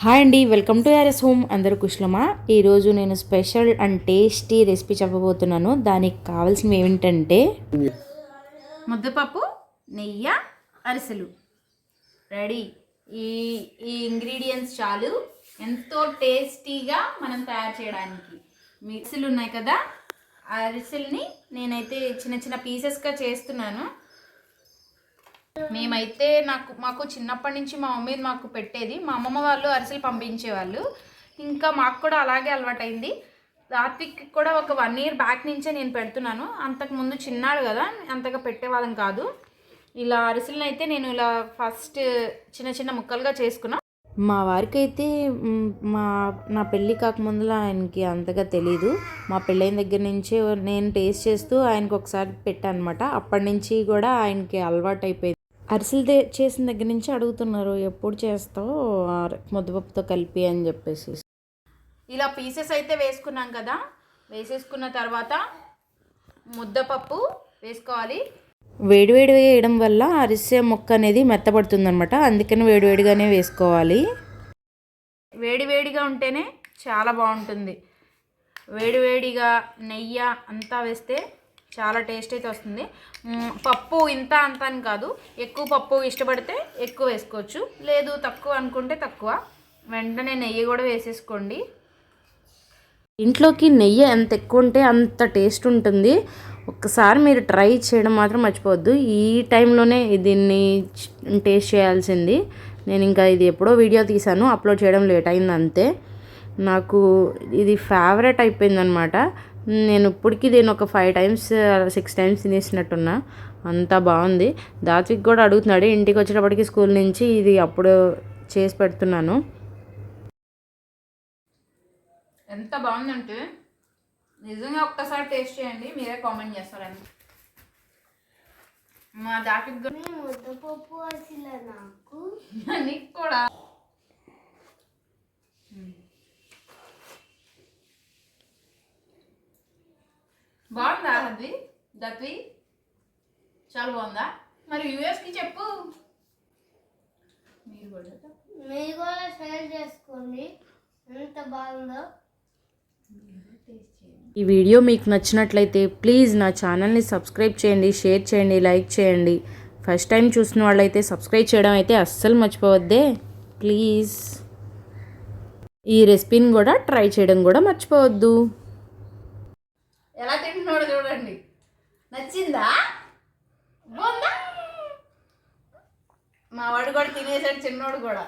Hi అండి welcome to RS home. అందరు కుశలమా? ఈరోజు నేను స్పెషల్ అండ్ టేస్టీ రెసిపీ చెప్పబోతున్నాను. దానికి కావాల్సినవి ఏమిటంటే ముద్దపప్పు నెయ్యి అరిసెలు. రెడీ. ఈ ఈ ఇంగ్రీడియంట్స్ చాలు. ఎంతో టేస్టీగా మనం తయారు చేయడానికి. మిక్సీలు ఉన్నాయి కదా? ఆ అరిసెల్ని నేనైతే చిన్న చిన్న పీసెస్గా చేస్తున్నాను. మేమైతే నాకు మాకు చిన్నప్పటి నుంచి మా మమ్మీ మాకు పెట్టేది. మా అమ్మమ్మ వాళ్ళు అరిసెలు పంపించేవాళ్ళు. ఇంకా మాకు కూడా అలాగే అలవాటైంది. రాత్రికి కూడా ఒక వన్ ఇయర్ బ్యాక్ నుంచే నేను పెడుతున్నాను. అంతకు ముందు చిన్నాడు కదా అంతగా పెట్టేవాళ్ళం కాదు. ఇలా అరిసెలను అయితే నేను ఇలా ఫస్ట్ చిన్న చిన్న ముక్కలుగా చేసుకున్నా. మా వారికి అయితే మా నా పెళ్ళి కాకముందులో ఆయనకి అంతగా తెలీదు. మా పెళ్ళైన దగ్గర నుంచే నేను టేస్ట్ చేస్తూ ఆయనకు ఒకసారి పెట్టానమాట. అనమాట అప్పటి నుంచి కూడా ఆయనకి అలవాటు అయిపోయింది అరిసెలు చేసిన దగ్గర నుంచి అడుగుతున్నారు ఎప్పుడు చేస్తావు? ముద్దపప్పుతో కలిపి అని చెప్పేసి. ఇలా పీసెస్ అయితే వేసుకున్నాం కదా వేసేసుకున్న తర్వాత ముద్దపప్పు వేసుకోవాలి. వేడివేడిగా వేయడం వల్ల అరిసె ముక్క అనేది మెత్తబడుతుంది అనమాట అందుకని వేడివేడిగానే వేసుకోవాలి. వేడివేడిగా ఉంటేనే చాలా బాగుంటుంది. వేడివేడిగా నెయ్యి అంతా వేస్తే చాలా టేస్ట్ అయితే వస్తుంది. పప్పు ఇంత అంత అని కాదు. ఎక్కువ పప్పు ఇష్టపడితే ఎక్కువ వేసుకోవచ్చు. లేదు తక్కువ అనుకుంటే తక్కువ. వెంటనే నెయ్యి కూడా వేసేసుకోండి. ఇంట్లోకి నెయ్యి ఎంత ఎక్కువ ఉంటే అంత టేస్ట్ ఉంటుంది. ఒక్కసారి మీరు ట్రై చేయడం మాత్రం మర్చిపోవద్దు. ఈ టైంలోనే దీన్ని టేస్ట్ చేయాల్సింది. నేను ఇంకా ఇది ఎప్పుడో వీడియో తీశాను. అప్లోడ్ చేయడం లేట్ అయింది అంతే. నాకు ఇది ఫేవరెట్ అయిపోయిందనమాట నేను ఇప్పటికి దీన్ని ఒక ఫైవ్ టైమ్స్ సిక్స్ టైమ్స్ తినేసినట్టున్నా. అంత బాగుంది. దాత్విక్ కూడా అడుగుతున్నాడు ఇంటికి వచ్చేటప్పటికి స్కూల్ నుంచి ఇది అప్పుడు చేసి పెడుతున్నాను. ఎంత బాగుందంటే నిజంగా ఒక్కసారి టేస్ట్ చేయండి మీరే కామెంట్ చేస్తారని మా నాకు? నీకు కూడా. బాగుందా? చాలా బాగుందా? మరి యూఎస్కి చెప్పు. మీరు కూడా చెప్పు. మీరు కూడా షేర్ చేసుకోండి. ఎంత బాగుందో. ఈ వీడియో మీకు నచ్చినట్లయితే ప్లీజ్ నా ఛానల్ని సబ్స్క్రైబ్ చేయండి షేర్ చేయండి లైక్ చేయండి. ఫస్ట్ టైం చూసిన వాళ్ళైతే సబ్స్క్రైబ్ చేయడం అయితే అస్సలు మర్చిపోవద్దే. ప్లీజ్. ఈ రెసిపీని కూడా ట్రై చేయడం కూడా మర్చిపోవద్దు. నచ్చిందా? బాగుందా మా వాడు కూడా తినేసాడు చిన్నోడు కూడా.